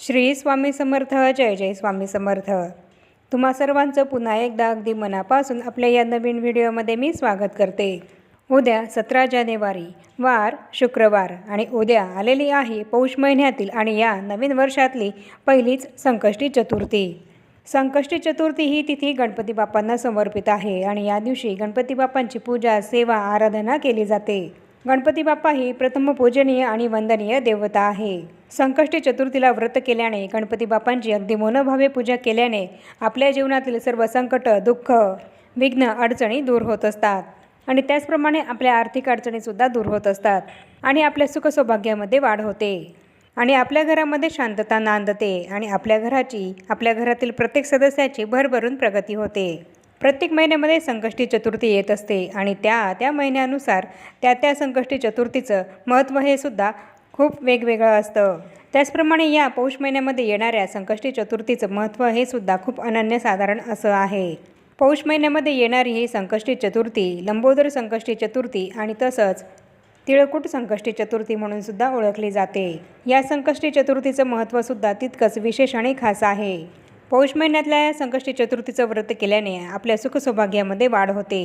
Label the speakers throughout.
Speaker 1: श्री स्वामी समर्थ जय जय स्वामी समर्थ. तुम्हा सर्वांचं पुन्हा एकदा अगदी मनापासून आपल्या या नवीन व्हिडिओमध्ये मी स्वागत करते. उद्या सतरा जानेवारी वार शुक्रवार आणि उद्या आलेली आहे पौष महिन्यातील आणि या नवीन वर्षातली पहिलीच संकष्टी चतुर्थी. संकष्टी चतुर्थी ही तिथी गणपती बाप्पांना समर्पित आहे आणि या दिवशी गणपती बाप्पांची पूजा सेवा आराधना केली जाते. गणपती बाप्पा ही प्रथम पूजनीय आणि वंदनीय देवता आहे. संकष्टी चतुर्थीला व्रत केल्याने गणपती बाप्पांची अगदी मनोभावे पूजा केल्याने आपल्या जीवनातील सर्व संकट दुःख विघ्न अडचणी दूर होत असतात. आणि त्याचप्रमाणे आपल्या आर्थिक अडचणीसुद्धा दूर होत असतात आणि आपल्या सुखसौभाग्यामध्ये वाढ होते. आणि आपल्या घरामध्ये शांतता नांदते आणि आपल्या घराची आपल्या घरातील प्रत्येक सदस्याची भरभरून प्रगती होते. प्रत्येक महिन्यामध्ये संकष्टी चतुर्थी येत असते आणि त्या त्या महिन्यानुसार त्या त्या संकष्टी चतुर्थीचं महत्त्व हे सुद्धा खूप वेगवेगळं असतं. त्याचप्रमाणे या पौष महिन्यामध्ये येणाऱ्या संकष्टी चतुर्थीचं महत्त्व हे सुद्धा खूप अनन्यसाधारण असं आहे. पौष महिन्यामध्ये येणारी ही संकष्टी चतुर्थी लंबोदर संकष्टी चतुर्थी आणि तसंच तिळकूट संकष्टी चतुर्थी म्हणून सुद्धा ओळखली जाते. या संकष्टी चतुर्थीचं महत्त्वसुद्धा तितकंच विशेष आणि खास आहे. पौष महिन्यातल्या संकष्टी चतुर्थीचं व्रत केल्याने आपल्या सुखसौभाग्यामध्ये वाढ होते.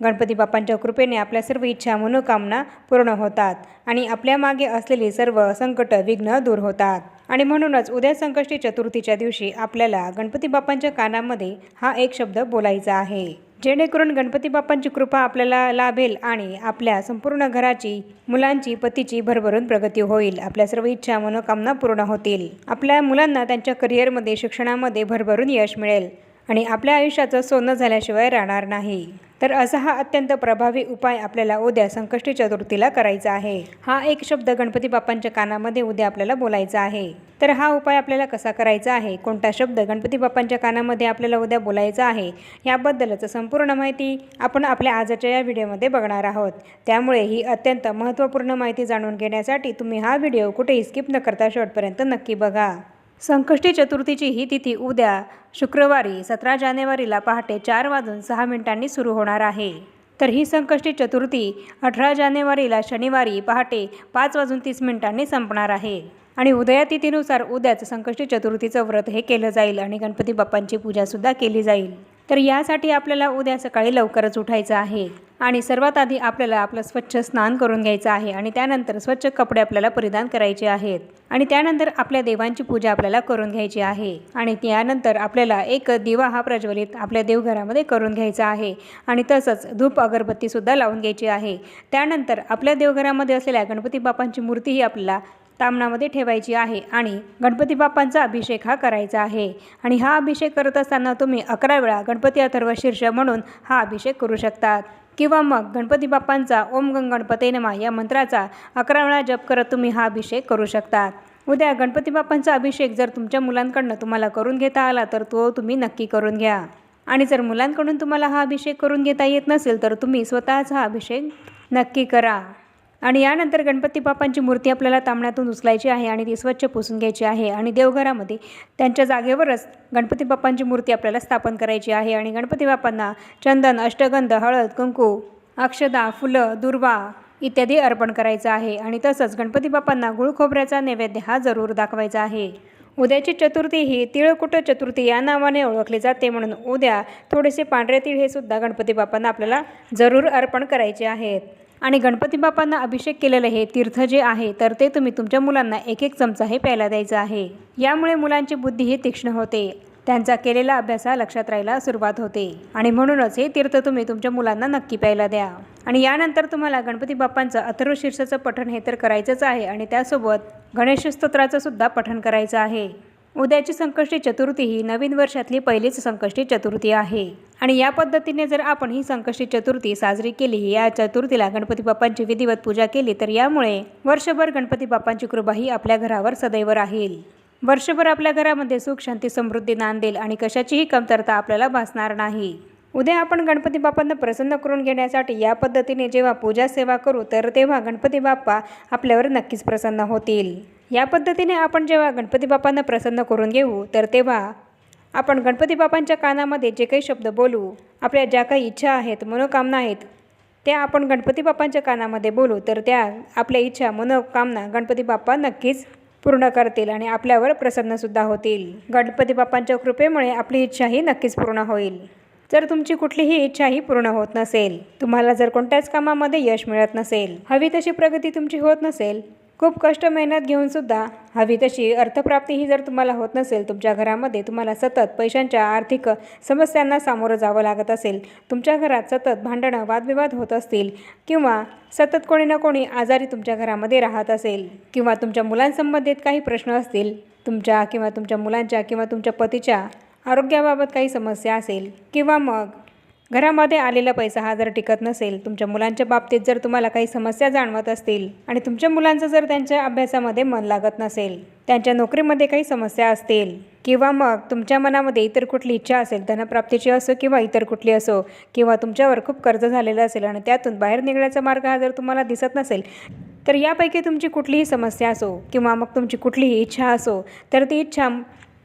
Speaker 1: गणपती बाप्पांच्या कृपेने आपल्या सर्व इच्छा मनोकामना पूर्ण होतात आणि आपल्या मागे असलेली सर्व संकट विघ्न दूर होतात. आणि म्हणूनच उद्या संकष्टी चतुर्थीच्या दिवशी आपल्याला गणपती बाप्पांच्या कानामध्ये हा एक शब्द बोलायचा आहे. जेणेकरून गणपती बाप्पांची कृपा आपल्याला लाभेल आणि आपल्या संपूर्ण घराची मुलांची पतीची भरभरून प्रगती होईल. आपल्या सर्व इच्छा मनोकामना पूर्ण होतील. आपल्या मुलांना त्यांच्या करिअरमध्ये शिक्षणामध्ये भरभरून यश मिळेल. आणि आपल्या आयुष्याचं सोनं झाल्याशिवाय राहणार नाही. तर असा हा अत्यंत प्रभावी उपाय आपल्याला उद्या संकष्टी चतुर्थीला करायचा आहे. हा एक शब्द गणपती बाप्पांच्या कानामध्ये उद्या आपल्याला बोलायचा आहे. तर हा उपाय आपल्याला कसा करायचा आहे? कोणता शब्द गणपती बाप्पांच्या कानामध्ये आपल्याला उद्या बोलायचा आहे? याबद्दलच संपूर्ण माहिती आपण आपल्या आजच्या या व्हिडिओमध्ये बघणार आहोत. त्यामुळे ही अत्यंत महत्त्वपूर्ण माहिती जाणून घेण्यासाठी तुम्ही हा व्हिडिओ कुठेही स्किप न करता शेवटपर्यंत नक्की बघा. संकष्टी चतुर्थीची ही तिथी उद्या शुक्रवारी सतरा जानेवारीला पहाटे चार वाजून सहा मिनिटांनी सुरू होणार आहे. तर ही संकष्टी चतुर्थी अठरा जानेवारीला शनिवारी पहाटे पाच वाजून तीस मिनिटांनी संपणार आहे. आणि उदयातिथीनुसार उद्याच संकष्टी चतुर्थीचं व्रत हे केलं जाईल आणि गणपती बाप्पांची पूजासुद्धा केली जाईल. तर यासाठी आपल्याला उद्या सकाळी लवकरच उठायचं आहे. आणि सर्वात आधी आपल्याला आपलं स्वच्छ स्नान करून घ्यायचं आहे आणि त्यानंतर स्वच्छ कपडे आपल्याला परिधान करायचे आहेत. आणि त्यानंतर आपल्या देवांची पूजा आपल्याला करून घ्यायची आहे. आणि त्यानंतर आपल्याला एक दिवा हा प्रज्वलित आपल्या देवघरामध्ये करून घ्यायचा आहे. आणि तसंच धूप अगरबत्तीसुद्धा लावून घ्यायची आहे. त्यानंतर आपल्या देवघरामध्ये असलेल्या गणपती बाप्पांची मूर्तीही आपल्याला तामणामध्ये ठेवायची आहे आणि गणपती बाप्पांचा अभिषेक हा करायचा आहे. आणि हा अभिषेक करत असताना तुम्ही अकरा वेळा गणपती अथर्व शीर्ष म्हणून हा अभिषेक करू शकतात. किंवा मग गणपती बाप्पांचा ओम गंग गणपते नमा या मंत्राचा अकरा वेळा जप करत तुम्ही हा अभिषेक करू शकतात. उद्या गणपती बाप्पांचा अभिषेक जर तुमच्या मुलांकडनं तुम्हाला करून घेता आला तर तो तुम्ही नक्की करून घ्या. आणि जर मुलांकडून तुम्हाला हा अभिषेक करून घेता येत नसेल तर तुम्ही स्वतःचा हा अभिषेक नक्की करा. आणि यानंतर गणपती बाप्पांची मूर्ती आपल्याला तांबण्यातून उचलायची आहे आणि ती स्वच्छ पुसून घ्यायची आहे आणि देवघरामध्ये त्यांच्या जागेवरच गणपती बाप्पांची मूर्ती आपल्याला स्थापन करायची आहे आणि गणपती बाप्पांना चंदन अष्टगंध हळद कुंकू अक्षदा फुलं दुर्वा इत्यादी अर्पण करायचं आहे आणि तसंच गणपती बाप्पांना गुळखोबऱ्याचा नैवेद्य हा जरूर दाखवायचा आहे. उद्याची चतुर्थी ही तिळकुट चतुर्थी या नावाने ओळखली जाते म्हणून उद्या थोडेसे पांढरे तीळ हे सुद्धा गणपती बाप्पांना आपल्याला जरूर अर्पण करायचे आहेत. आणि गणपती बाप्पांना अभिषेक केलेलं हे तीर्थ जे आहे तर ते तुम्ही तुमच्या मुलांना एक एक चमचा हे प्यायला द्यायचं आहे. यामुळे मुलांची बुद्धी ही तीक्ष्ण होते. त्यांचा केलेला अभ्यास हा लक्षात राहायला सुरुवात होते. आणि म्हणूनच हे तीर्थ तुम्ही तुमच्या मुलांना नक्की प्यायला द्या. आणि यानंतर तुम्हाला गणपती बाप्पांचं अथर्व शीर्षाचं पठण हे तर करायचंच आहे आणि त्यासोबत गणेश स्तोत्राचं सुद्धा पठण करायचं आहे. उद्याची संकष्टी चतुर्थी ही नवीन वर्षातली पहिलीच संकष्टी चतुर्थी आहे. आणि या पद्धतीने जर आपण ही संकष्टी चतुर्थी साजरी केली या चतुर्थीला गणपती बाप्पांची विधिवत पूजा केली तर यामुळे वर्षभर गणपती बाप्पांची कृपा ही आपल्या घरावर सदैव राहील. वर्षभर आपल्या घरामध्ये सुख शांती समृद्धी नांदेल आणि कशाचीही कमतरता आपल्याला भासणार नाही. उद्या आपण गणपती बाप्पांना प्रसन्न करून घेण्यासाठी या पद्धतीने जेव्हा पूजा सेवा करू तर तेव्हा गणपती बाप्पा आपल्यावर नक्कीच प्रसन्न होतील. या पद्धतीने आपण जेव्हा गणपती बाप्पांना प्रसन्न करून घेऊ तर तेव्हा आपण गणपती बाप्पांच्या कानामध्ये जे काही शब्द बोलू आपल्या ज्या काही इच्छा आहेत मनोकामना आहेत त्या आपण गणपती बाप्पांच्या कानामध्ये बोलू तर त्या आपल्या इच्छा मनोकामना गणपती बाप्पा नक्कीच पूर्ण करतील आणि आपल्यावर प्रसन्नसुद्धा होतील. गणपती बाप्पांच्या कृपेमुळे आपली इच्छाही नक्कीच पूर्ण होईल. जर तुमची कुठलीही इच्छाही पूर्ण होत नसेल तुम्हाला जर कोणत्याच कामामध्ये यश मिळत नसेल हवी तशी प्रगती तुमची होत नसेल खूप कष्ट मेहनत घेऊनसुद्धा हवी तशी अर्थप्राप्ती ही जर तुम्हाला होत नसेल तुमच्या घरामध्ये तुम्हाला सतत पैशांच्या आर्थिक समस्यांना सामोरं जावं लागत असेल तुमच्या घरात सतत भांडणं वादविवाद होत असतील किंवा सतत कोणी ना कोणी आजारी तुमच्या घरामध्ये राहत असेल किंवा तुमच्या मुलांसंबंधित काही प्रश्न असतील तुमच्या किंवा तुमच्या मुलांच्या किंवा तुमच्या पतीच्या आरोग्याबाबत काही समस्या असेल किंवा मग घरामध्ये आलेला पैसा हा जर टिकत नसेल तुमच्या मुलांच्या बाबतीत जर तुम्हाला काही समस्या जाणवत असतील आणि तुमच्या मुलांचं जर त्यांच्या अभ्यासामध्ये मन लागत नसेल त्यांच्या नोकरीमध्ये काही समस्या असतील किंवा मग तुमच्या मनामध्ये इतर कुठली इच्छा असेल धनप्राप्तीची असो किंवा इतर कुठली असो किंवा तुमच्यावर खूप कर्ज झालेलं असेल आणि त्यातून बाहेर निघण्याचा मार्ग हा जर तुम्हाला दिसत नसेल तर यापैकी तुमची कुठलीही समस्या असो किंवा मग तुमची कुठलीही इच्छा असो तर ती इच्छा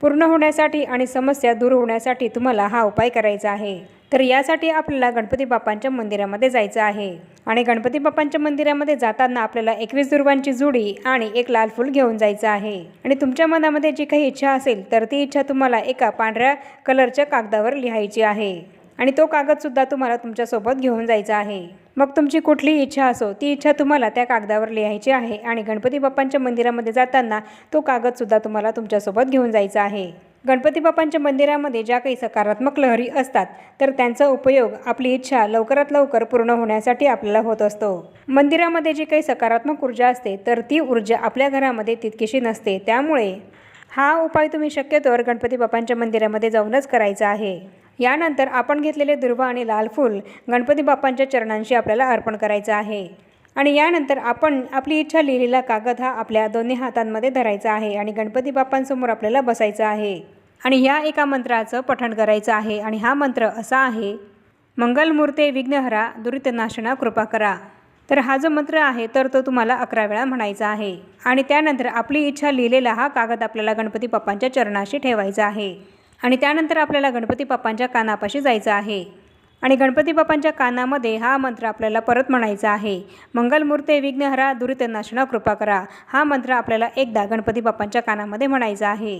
Speaker 1: पूर्ण होण्यासाठी आणि समस्या दूर होण्यासाठी तुम्हाला हा उपाय करायचा आहे. तर यासाठी आपल्याला गणपती बाप्पांच्या मंदिरामध्ये जायचं आहे. आणि गणपती बाप्पांच्या मंदिरामध्ये जाताना आपल्याला एकवीस दुर्वांची जुडी आणि एक लाल फूल घेऊन जायचं आहे. आणि तुमच्या मनामध्ये जी काही इच्छा असेल तर ती इच्छा तुम्हाला एका पांढऱ्या कलरच्या कागदावर लिहायची आहे. आणि तो कागदसुद्धा तुम्हाला तुमच्यासोबत घेऊन जायचा आहे. मग तुमची कुठलीही इच्छा असो ती इच्छा तुम्हाला त्या कागदावर लिहायची आहे. आणि गणपती बाप्पांच्या मंदिरामध्ये जाताना तो कागदसुद्धा तुम्हाला तुमच्यासोबत घेऊन जायचा आहे. गणपती बाप्पांच्या मंदिरामध्ये ज्या काही सकारात्मक लहरी असतात तर त्यांचा उपयोग आपली इच्छा लवकरात लवकर पूर्ण होण्यासाठी आपल्याला होत असतो. मंदिरामध्ये जी काही सकारात्मक ऊर्जा असते तर ती ऊर्जा आपल्या घरामध्ये तितकीशी नसते. त्यामुळे हा उपाय तुम्ही शक्यतोवर गणपती बाप्पांच्या मंदिरामध्ये जाऊनच करायचा आहे. यानंतर आपण घेतलेले दुर्वा आणि लाल फूल गणपती बाप्पांच्या चरणांशी आपल्याला अर्पण करायचं आहे. आणि यानंतर आपण आपली इच्छा लिहिलेला कागद हा आपल्या दोन्ही हातांमध्ये धरायचा आहे आणि गणपती बाप्पांसमोर आपल्याला बसायचं आहे. आणि या एका मंत्राचं पठण करायचं आहे आणि हा मंत्र असा आहे मंगलमूर्ते विघ्नहरा दुरितनाशना कृपा करा. तर हा जो मंत्र आहे तर तो तुम्हाला अकरा वेळा म्हणायचा आहे. आणि त्यानंतर आपली इच्छा लिहिलेला हा कागद आपल्याला गणपती बाप्पांच्या चरणाशी ठेवायचा आहे. आणि त्यानंतर आपल्याला गणपती बाप्पांच्या कानापाशी जायचं आहे. आणि गणपती बाप्पांच्या कानामध्ये हा मंत्र आपल्याला परत म्हणायचा आहे. मंगलमूर्ते विघ्नहरा दुरितनाशना कृपा करा. हा मंत्र आपल्याला एकदा गणपती बाप्पांच्या कानामध्ये म्हणायचा आहे.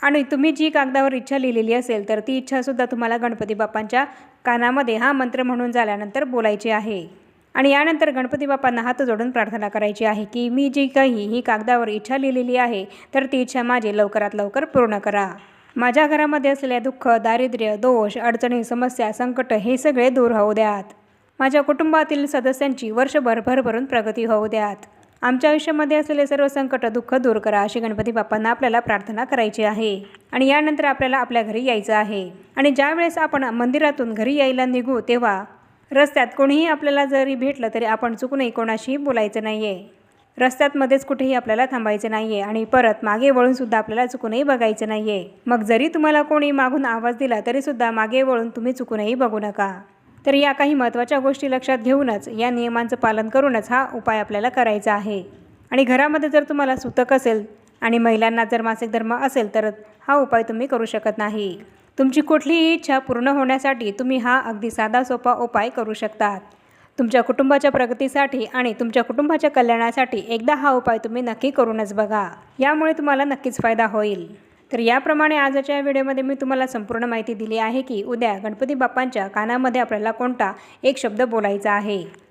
Speaker 1: आणि तुम्ही जी कागदावर इच्छा लिहिलेली असेल तर ती इच्छासुद्धा तुम्हाला गणपती बाप्पांच्या कानामध्ये हा मंत्र म्हणून झाल्यानंतर बोलायची आहे. आणि यानंतर गणपती बाप्पांना हात जोडून प्रार्थना करायची आहे की मी जी काही ही कागदावर इच्छा लिहिलेली आहे तर ती इच्छा माझी लवकरात लवकर पूर्ण करा. माझ्या घरामध्ये असलेल्या दुःख दारिद्र्य दोष अडचणी समस्या संकट हे सगळे दूर होऊ द्यात. माझ्या कुटुंबातील सदस्यांची वर्षभर भरभरून प्रगती होऊ द्यात. आमच्या आयुष्यामध्ये असलेले सर्व संकट दुःख दूर करा अशी गणपती बाप्पांना आपल्याला प्रार्थना करायची आहे. आणि यानंतर आपल्याला आपल्या घरी यायचं आहे. आणि ज्यावेळेस आपण मंदिरातून घरी यायला निघू तेव्हा रस्त्यात कोणीही आपल्याला जरी भेटलं तरी आपण चुकूनही कोणाशीही बोलायचं नाही आहे रस्त्यात मध्येच कुठेही आपल्याला थांबायचं नाही आहे आणि परत मागे वळूनसुद्धा आपल्याला चुकूनही बघायचं नाही आहे मग जरी तुम्हाला कोणी मागून आवाज दिला तरीसुद्धा मागे वळून तुम्ही चुकूनही बघू नका. तर या काही महत्त्वाच्या गोष्टी लक्षात घेऊनच या नियमांचं पालन करूनच हा उपाय आपल्याला करायचा आहे. आणि घरामध्ये जर तुम्हाला सुतक असेल आणि महिलांना जर मासिक धर्म असेल तर हा उपाय तुम्ही करू शकत नाही. तुमची कुठलीही इच्छा पूर्ण होण्यासाठी तुम्ही हा अगदी साधा सोपा उपाय करू शकतात. तुमच्या कुटुंबाच्या प्रगतीसाठी आणि तुमच्या कुटुंबाच्या कल्याणासाठी एकदा हा उपाय तुम्ही नक्की करूनच बघा. यामुळे तुम्हाला नक्कीच फायदा होईल. तर याप्रमाणे आजच्या व्हिडिओमध्ये मी तुम्हाला संपूर्ण माहिती दिली आहे की उद्या गणपती बाप्पांच्या कानामध्ये आपल्याला कोणता एक शब्द बोलायचा आहे?